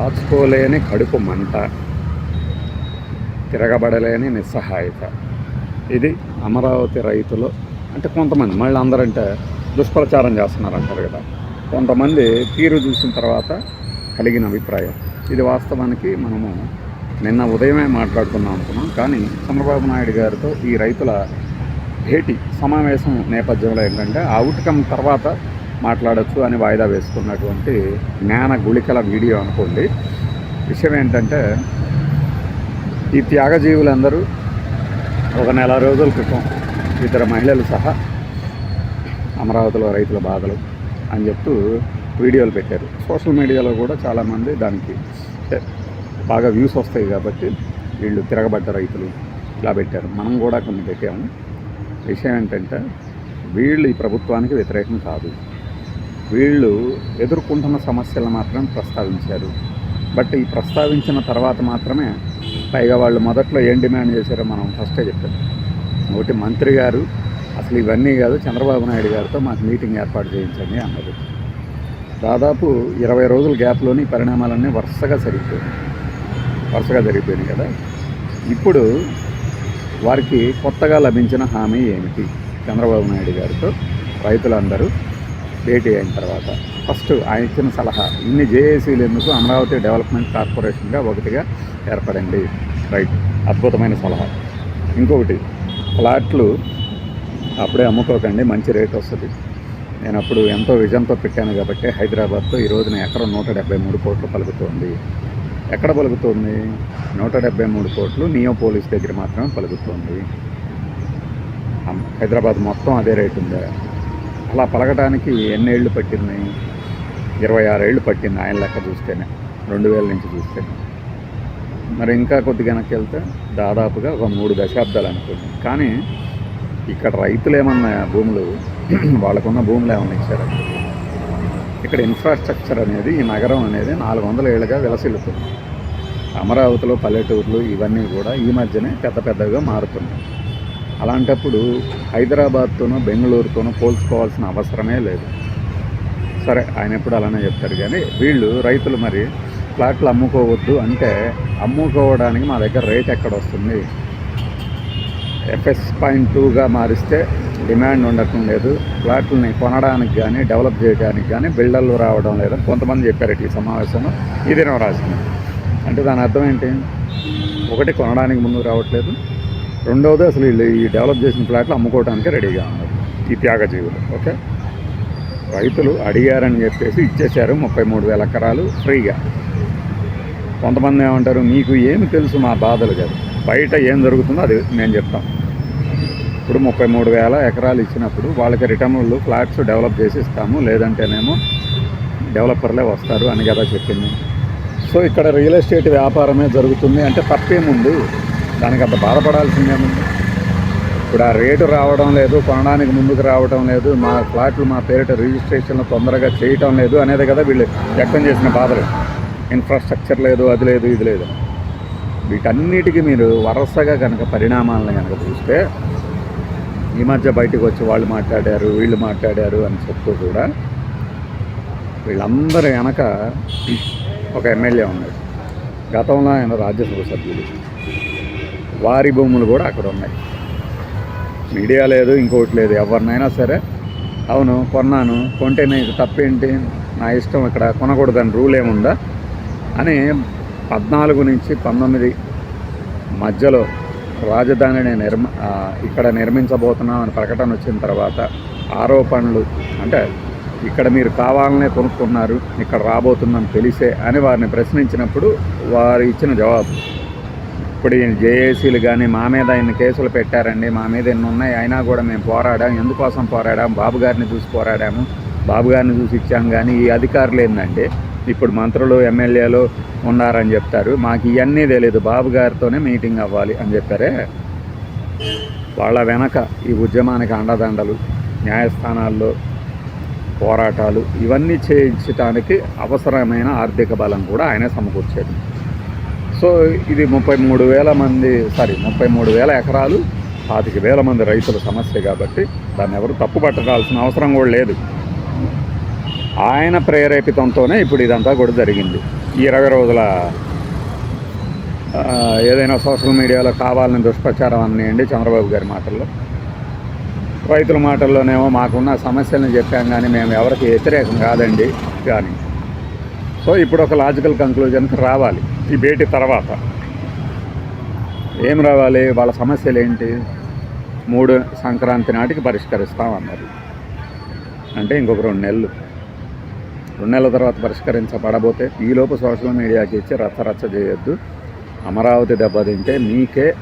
దాచుకోలేని కడుపు మంట తిరగబడలేని నిస్సహాయత. ఇది అమరావతి రైతులు అంటే కొంతమంది మళ్ళీ అందరంటే దుష్ప్రచారం చేస్తున్నారు అంటారు కదా. కొంతమంది తీరు చూసిన తర్వాత కలిగిన అభిప్రాయం. ఇది వాస్తవానికి మనము నిన్న ఉదయమే మాట్లాడుకుందాం అనుకున్నాం కానీ చంద్రబాబు నాయుడు గారితో ఈ రైతుల భేటీ సమావేశం నేపథ్యంలో ఏంటంటే ఆ అవుట్కమ్ తర్వాత మాట్లాడొచ్చు అని వాయిదా వేసుకున్నటువంటి జ్ఞాన గుళికల వీడియో అనుకోండి. విషయం ఏంటంటే ఈ త్యాగజీవులందరూ ఒక నెల రోజుల క్రితం ఇద్దరు మహిళలు సహా అమరావతిలో రైతుల బాధలు అని చెప్తూ వీడియోలు పెట్టారు. సోషల్ మీడియాలో కూడా చాలామంది దానికి బాగా వ్యూస్ వస్తాయి కాబట్టి వీళ్ళు తిరగబడ్డ రైతులు ఇలా పెట్టారు. మనం కూడా కొన్ని పెట్టాము. విషయం ఏంటంటే వీళ్ళు ఈ ప్రభుత్వానికి వ్యతిరేకం కాదు. వీళ్ళు ఎదుర్కొంటున్న సమస్యలను మాత్రం ప్రస్తావించారు. బట్ ఈ ప్రస్తావించిన తర్వాత మాత్రమే పైగా వాళ్ళు మొదట్లో ఏం డిమాండ్ చేశారో మనం ఫస్టే చెప్పాం ఒకటి మంత్రి గారు అసలు ఇవన్నీ కాదు చంద్రబాబు నాయుడు గారితో మాకు మీటింగ్ ఏర్పాటు చేయించండి అన్నది దాదాపు ఇరవై రోజుల గ్యాప్లోని పరిణామాలన్నీ వరుసగా సరిగిపోయాయి వరుసగా జరిగిపోయినాయి కదా? ఇప్పుడు వారికి కొత్తగా లభించిన హామీ ఏమిటి? చంద్రబాబు నాయుడు గారితో రైతులందరూ భేటీ అయిన తర్వాత ఫస్ట్ ఆయన ఇచ్చిన సలహా ఇన్ని జేఏసీలు ఎందుకు అమరావతి డెవలప్మెంట్ కార్పొరేషన్గా ఒకటిగా ఏర్పడండి. రైట్ అద్భుతమైన సలహా. ఇంకొకటి ఫ్లాట్లు అప్పుడే అమ్ముకోకండి మంచి రేట్ వస్తుంది. నేను అప్పుడు ఎంతో విజన్తో పెట్టాను కాబట్టి హైదరాబాద్తో ఈ రోజున ఎకరం నూట డెబ్బై మూడు కోట్లు పలుకుతోంది. ఎక్కడ పలుకుతోంది? నూట డెబ్బై మూడు కోట్లు నియో పోలీస్ దగ్గర మాత్రమే పలుకుతోంది. హైదరాబాద్ మొత్తం అదే రేటు ఉందా? అలా పలకడానికి ఎన్నేళ్ళు పట్టింది? ఇరవై ఆరేళ్ళు పట్టింది ఆయన లెక్క చూస్తేనే. రెండు వేల నుంచి చూస్తే. మరి ఇంకా కొద్ది వెనక్కి వెళ్తే దాదాపుగా ఒక మూడు దశాబ్దాలు అనుకోండి. కానీ ఇక్కడ రైతులు ఏమన్నా భూములు వాళ్ళకున్న భూములు ఏమన్నా ఇచ్చారు? ఇక్కడ ఇన్ఫ్రాస్ట్రక్చర్ అనేది ఈ నగరం అనేది నాలుగు వందల ఏళ్ళుగా విలసిల్లుతుంది. అమరావతిలో పల్లెటూర్లు ఇవన్నీ కూడా ఈ మధ్యనే పెద్ద పెద్దగా మారుతున్నాయి. అలాంటప్పుడు హైదరాబాద్తోనో బెంగళూరుతోనో పోల్చుకోవాల్సిన అవసరమే లేదు. సరే ఆయన ఎప్పుడు అలానే చెప్తారు కానీ వీళ్ళు రైతులు మరి ఫ్లాట్లు అమ్ముకోవద్దు అంటే అమ్ముకోవడానికి మా దగ్గర రేట్ ఎక్కడ వస్తుంది ఎఫ్ఎస్ పాయింట్ టూగా మారిస్తే డిమాండ్ ఉండటం లేదు ఫ్లాట్లని కొనడానికి కానీ డెవలప్ చేయడానికి కానీ బిల్డర్లు రావడం లేదు కొంతమంది చెప్పారు ఈ సమావేశంలో. ఇదే దినం రాసింది అంటే దాని అర్థం ఏంటి? ఒకటి కొనడానికి ముందుకు రావట్లేదు. రెండవది అసలు వీళ్ళు ఈ డెవలప్ చేసిన ఫ్లాట్లు అమ్ముకోవడానికి రెడీగా ఉన్నారు. ఈ త్యాగజీవులు ఓకే రైతులు అడిగారని చెప్పేసి ఇచ్చేశారు ముప్పై మూడు వేల ఎకరాలు ఫ్రీగా. కొంతమంది ఏమంటారు మీకు ఏమి తెలుసు మా బాధలు కాదు బయట ఏం జరుగుతుందో అది మేము చెప్తాం. ఇప్పుడు ముప్పై మూడు వేల ఎకరాలు ఇచ్చినప్పుడు వాళ్ళకి రిటర్న్లు ఫ్లాట్స్ డెవలప్ చేసి ఇస్తాము లేదంటేనేమో డెవలపర్లే వస్తారు అని కదా చెప్పింది. సో ఇక్కడ రియల్ ఎస్టేట్ వ్యాపారమే జరుగుతుంది అంటే తప్పేముంది? దానికి అంత బాధపడాల్సిందేముంది ఇప్పుడు ఆ రేటు రావడం లేదు కొనడానికి ముందుకు రావడం లేదు మా ఫ్లాట్లు మా పేరిట రిజిస్ట్రేషన్లు తొందరగా చేయటం లేదు అనేది కదా వీళ్ళు వ్యక్తం చేసిన బాధలు. ఇన్ఫ్రాస్ట్రక్చర్ లేదు అది లేదు ఇది లేదు. వీటన్నిటికీ మీరు వరుసగా కనుక పరిణామాలను కనుక చూస్తే ఈ మధ్య బయటకు వచ్చి వాళ్ళు మాట్లాడారు వీళ్ళు మాట్లాడారు అని చెప్తూ కూడా వీళ్ళందరి వెనక ఒక ఎమ్మెల్యే ఉన్నాడు. గతంలో ఆయన రాజ్యసభ సభ్యులు. వారి భూములు కూడా అక్కడ ఉన్నాయి. మీడియా లేదు ఇంకోటి లేదు ఎవరినైనా సరే. అవును కొన్నాను. కొంటే నీకు తప్పేంటి? నా ఇష్టం ఇక్కడ కొనకూడదని రూల్ ఏముందా? అని పద్నాలుగు నుంచి పంతొమ్మిది మధ్యలో రాజధానిని నిర్మ ఇక్కడ నిర్మించబోతున్నాం అని ప్రకటన వచ్చిన తర్వాత ఆరోపణలు అంటే ఇక్కడ మీరు కావాలనే కొనుక్కున్నారు ఇక్కడ రాబోతుందని తెలిసే అని వారిని ప్రశ్నించినప్పుడు వారు ఇచ్చిన జవాబు. ఇప్పుడు ఈ జేఏసీలు కానీ మా మీద ఆయన కేసులు పెట్టారండి. మా మీద ఎన్ని ఉన్నాయి? అయినా కూడా మేము పోరాడాం. ఎందుకోసం పోరాడాం? బాబు గారిని చూసి పోరాడాము. బాబు గారిని చూసి ఇచ్చాం కానీ ఈ అధికారులు ఏంటంటే ఇప్పుడు మంత్రులు ఎమ్మెల్యేలు ఉన్నారని చెప్తారు. మాకు ఇవన్నీ తెలియదు బాబు గారితోనే మీటింగ్ అవ్వాలి అని చెప్పారే. వాళ్ళ వెనక ఈ ఉద్యమానికి అండదండలు న్యాయస్థానాల్లో పోరాటాలు ఇవన్నీ చేయించడానికి అవసరమైన ఆర్థిక బలం కూడా ఆయనే సమకూర్చేది సో ఇది ముప్పై మూడు వేల మంది సారీ ముప్పై మూడు వేల ఎకరాలు పాతిక వేల మంది రైతుల సమస్య కాబట్టి దాన్ని ఎవరు తప్పు పట్టాల్సిన అవసరం కూడా లేదు. ఆయన ప్రేరేపితంతోనే ఇప్పుడు ఇదంతా కూడా జరిగింది. ఈ ఇరవై రోజుల ఏదైనా సోషల్ మీడియాలో కావాలని దుష్ప్రచారం అనియండి చంద్రబాబు గారి మాటల్లో. రైతుల మాటల్లోనేమో మాకున్న సమస్యలను చెప్పాం కానీ మేము ఎవరికి వ్యతిరేకం కాదండి కానీ. సో ఇప్పుడు ఒక లాజికల్ కంక్లూజన్కి రావాలి. ఈ భేటీ తర్వాత. ఏం రావాలి? వాళ్ళ సమస్యలు ఏంటి? మూడు సంక్రాంతి నాటికి పరిష్కరిస్తామన్నారు అంటే ఇంకొక రెండు నెలలు. రెండు నెలల తర్వాత పరిష్కరించబడబోతే ఈలోపు సోషల్ మీడియాకి ఇచ్చి రచ్చరచ్చ రచ్చ చేయొద్దు. అమరావతి దెబ్బతింటే మీకే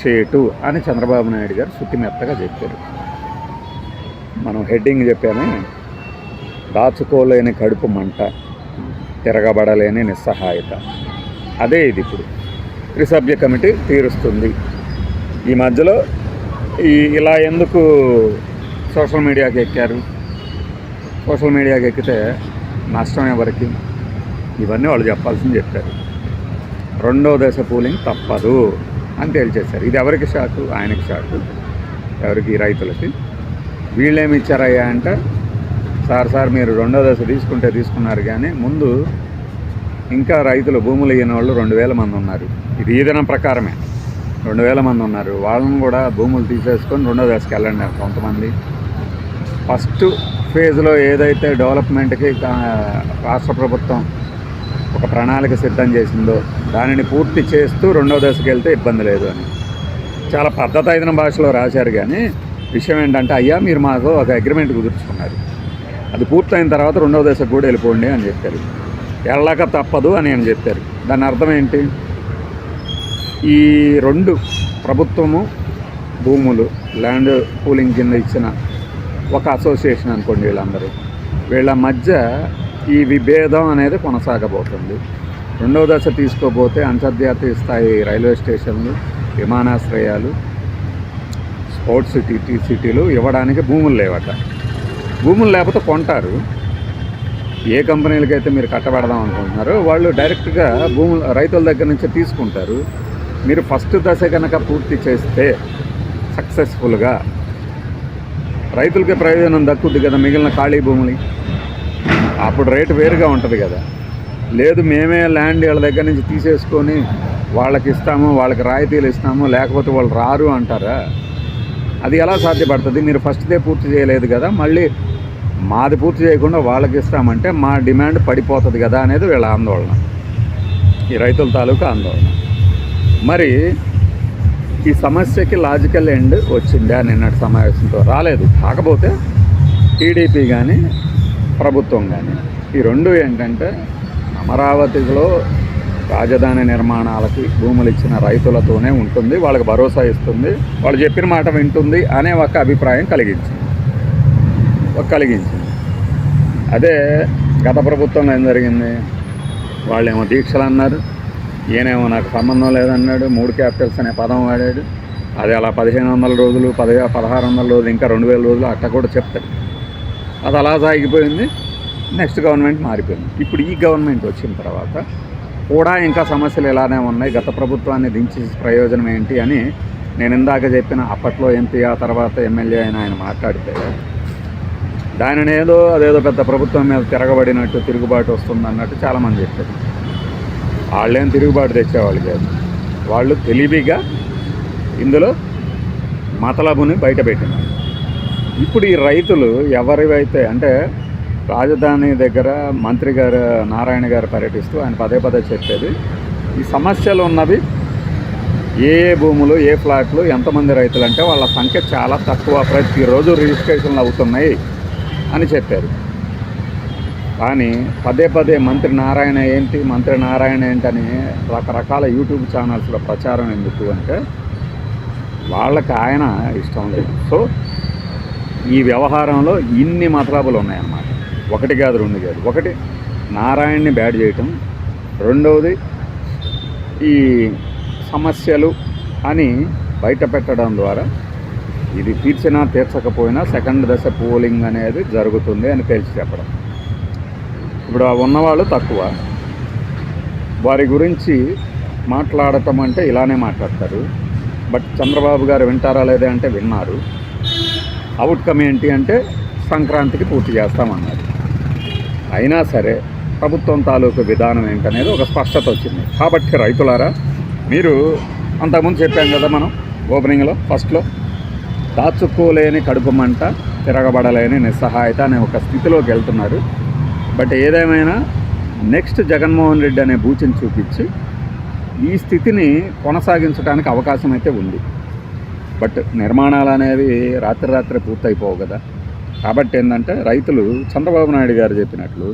చేటు అని చంద్రబాబు నాయుడు గారు శుతిమెత్తగా చెప్పారు. మనం హెడ్డింగ్ చెప్పామే. దాచుకోలేని కడుపు మంట. తిరగబడలేని నిస్సహాయత. అదే ఇది ఇప్పుడు. త్రిసభ్య కమిటీ తీరుస్తుంది. ఈ మధ్యలో ఈ ఇలా ఎందుకు సోషల్ మీడియాకి ఎక్కారు? సోషల్ మీడియాకి ఎక్కితే నష్టం ఎవరికి? ఇవన్నీ వాళ్ళు చెప్పాల్సింది చెప్పారు. రెండో దశ పూలింగ్ తప్పదు అని తేల్చేశారు. ఇది ఎవరికి షాకు? ఆయనకి షాకు. ఎవరికి? రైతులకి. వీళ్ళేమి ఇచ్చారయ్యా అంటే సార్ సార్ మీరు రెండో దశ తీసుకుంటే తీసుకున్నారు కానీ ముందు ఇంకా రైతులు భూములు ఇయ్యని వాళ్ళు రెండు వేల మంది ఉన్నారు. ఇది ఈదనం ప్రకారమే. రెండు వేల మంది ఉన్నారు. వాళ్ళని కూడా భూములు తీసేసుకొని రెండో దశకి వెళ్ళండి కొంతమంది. ఫస్ట్ ఫేజ్లో ఏదైతే డెవలప్మెంట్కి రాష్ట్ర ప్రభుత్వం ఒక ప్రణాళిక సిద్ధం చేసిందో దానిని పూర్తి చేస్తూ రెండో దశకి వెళ్తే ఇబ్బంది లేదు అని. చాలా పద్ధతి అయిన భాషలో రాశారు కానీ విషయం ఏంటంటే అయ్యా మీరు మాకు ఒక అగ్రిమెంట్ కుదుర్చుకున్నారు. అది పూర్తయిన తర్వాత రెండవ దశకు కూడా వెళ్ళిపోండి అని చెప్పారు. వెళ్ళక తప్పదు అని అని చెప్పారు. దాని అర్థం ఏంటి? ఈ రెండు ప్రభుత్వము భూములు ల్యాండ్ పూలింగ్ కింద ఇచ్చిన ఒక అసోసియేషన్ అనుకోండి వీళ్ళందరూ. వీళ్ళ మధ్య ఈ విభేదం అనేది కొనసాగబోతుంది. రెండవ దశ తీసుకోపోతే అంతర్జాతీయ స్థాయి రైల్వే స్టేషన్లు విమానాశ్రయాలు స్పోర్ట్స్ సిటీ టీ సిటీలు ఇవ్వడానికి భూములు లేవట. భూములు లేకపోతే కొంటారు. ఏ కంపెనీలకైతే మీరు కట్టబెడదాం అనుకుంటున్నారో వాళ్ళు డైరెక్ట్గా భూములు రైతుల దగ్గర నుంచి తీసుకుంటారు. మీరు ఫస్ట్ దశ కనుక పూర్తి చేస్తే సక్సెస్ఫుల్గా రైతులకి ప్రయోజనం దక్కుద్ది కదా మిగిలిన ఖాళీ భూములు. అప్పుడు రేటు వేరుగా ఉంటుంది కదా. లేదు మేమే ల్యాండ్ వాళ్ళ దగ్గర నుంచి తీసేసుకొని వాళ్ళకి ఇస్తాము వాళ్ళకి రాయితీలు ఇస్తాము లేకపోతే వాళ్ళు రారు అంటారా? అది ఎలా సాధ్యపడుతుంది? మీరు ఫస్ట్దే పూర్తి చేయలేదు కదా మళ్ళీ మాది పూర్తి చేయకుండా వాళ్ళకి ఇస్తామంటే మా డిమాండ్ పడిపోతుంది కదా అనేది వీళ్ళ ఆందోళన. ఈ రైతుల తాలూకా ఆందోళన. మరి ఈ సమస్యకి లాజికల్ ఎండ్ వచ్చిందా నిన్నటి సమావేశంతో? రాలేదు. కాకపోతే టీడీపీ కానీ ప్రభుత్వం కానీ ఈ రెండు ఏంటంటే అమరావతిలో రాజధాని నిర్మాణాలకి భూములు ఇచ్చిన రైతులతోనే ఉంటుంది వాళ్ళకి భరోసా ఇస్తుంది వాళ్ళు చెప్పిన మాట వింటుంది అనే ఒక అభిప్రాయం కలిగించింది. ఒక కలిగించింది. అదే గత ప్రభుత్వంలో ఏం జరిగింది? వాళ్ళేమో దీక్షలు అన్నారు ఈయనేమో నాకు సంబంధం లేదన్నాడు మూడు క్యాపిటల్స్ అనే పదం వాడాడు. అది అలా పదిహేను వందల రోజులు పది పదహారు వందల రోజులు ఇంకా రెండు వేల రోజులు అట్ట కూడా చెప్తాడు. అది అలా సాగిపోయింది నెక్స్ట్ గవర్నమెంట్ మారిపోయింది. ఇప్పుడు ఈ గవర్నమెంట్ వచ్చిన తర్వాత కూడా ఇంకా సమస్యలు ఇలానే ఉన్నాయి. గత ప్రభుత్వాన్ని దించి ప్రయోజనం ఏంటి అని నేను ఇందాక చెప్పిన అప్పట్లో ఎంపీ ఆ తర్వాత ఎమ్మెల్యే అయిన ఆయన మాట్లాడితే దానిని ఏదో అదేదో పెద్ద ప్రభుత్వం మీద తిరగబడినట్టు తిరుగుబాటు వస్తుంది అన్నట్టు చాలామంది చెప్పారు. వాళ్ళేం తిరుగుబాటు తెచ్చేవాళ్ళు కాదు. వాళ్ళు తెలివిగా ఇందులో మతలబుని బయటపెట్టినారు. ఇప్పుడు ఈ రైతులు ఎవరివైతే అంటే రాజధాని దగ్గర మంత్రి గారు నారాయణ గారు పర్యటిస్తూ ఆయన పదే పదే చెప్పేది ఈ సమస్యలు ఉన్నవి ఏ ఏ భూములు ఏ ఫ్లాట్లు ఎంతమంది రైతులు అంటే వాళ్ళ సంఖ్య చాలా తక్కువ. ప్రతిరోజు రిజిస్ట్రేషన్లు అవుతున్నాయి అని చెప్పారు. కానీ పదే పదే మంత్రి నారాయణ ఏంటి మంత్రి నారాయణ ఏంటని రకరకాల యూట్యూబ్ ఛానల్స్లో ప్రచారం ఎందుకు అంటే వాళ్ళకి ఆయన ఇష్టం లేదు. సో ఈ వ్యవహారంలో ఇన్ని మతలాభులు ఉన్నాయన్నమాట. ఒకటి కాదు రెండు కాదు. ఒకటి నారాయణని బ్యాడ్ చేయటం. రెండవది ఈ సమస్యలు అని బయట పెట్టడం ద్వారా ఇది తీర్చినా తీర్చకపోయినా సెకండ్ దశ పోలింగ్ అనేది జరుగుతుంది అని తెలిసి చెప్పడం. ఇప్పుడు ఉన్నవాళ్ళు తక్కువ. వారి గురించి మాట్లాడటం అంటే ఇలానే మాట్లాడతారు. బట్ చంద్రబాబు గారు వింటారా లేదా అంటే విన్నారు. అవుట్కమ్ ఏంటి అంటే సంక్రాంతికి పూర్తి చేస్తామన్నారు. అయినా సరే ప్రభుత్వం తాలూకు విధానం ఏంటనేది ఒక స్పష్టత వచ్చింది. కాబట్టి రైతులారా మీరు అంతకుముందు చెప్పాం కదా మనం ఓపెనింగ్లో ఫస్ట్లో దాచుకోలేని కడుపు మంట తిరగబడలేని నిస్సహాయత అనే ఒక స్థితిలోకి వెళ్తున్నారు. బట్ ఏదేమైనా నెక్స్ట్ జగన్మోహన్ రెడ్డి అనే బూచిని చూపించి ఈ స్థితిని కొనసాగించడానికి అవకాశం అయితే ఉంది. బట్ నిర్మాణాలు అనేవి రాత్రి రాత్రి పూర్తయిపోవు కదా. కాబట్టి ఏంటంటే రైతులు చంద్రబాబు నాయుడు గారు చెప్పినట్లు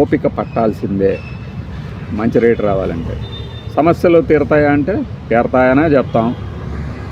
ఓపిక పట్టాల్సిందే. మంచి రేటు రావాలంటే. సమస్యలు తీరతాయా అంటే తీరతాయనే చెప్తాం.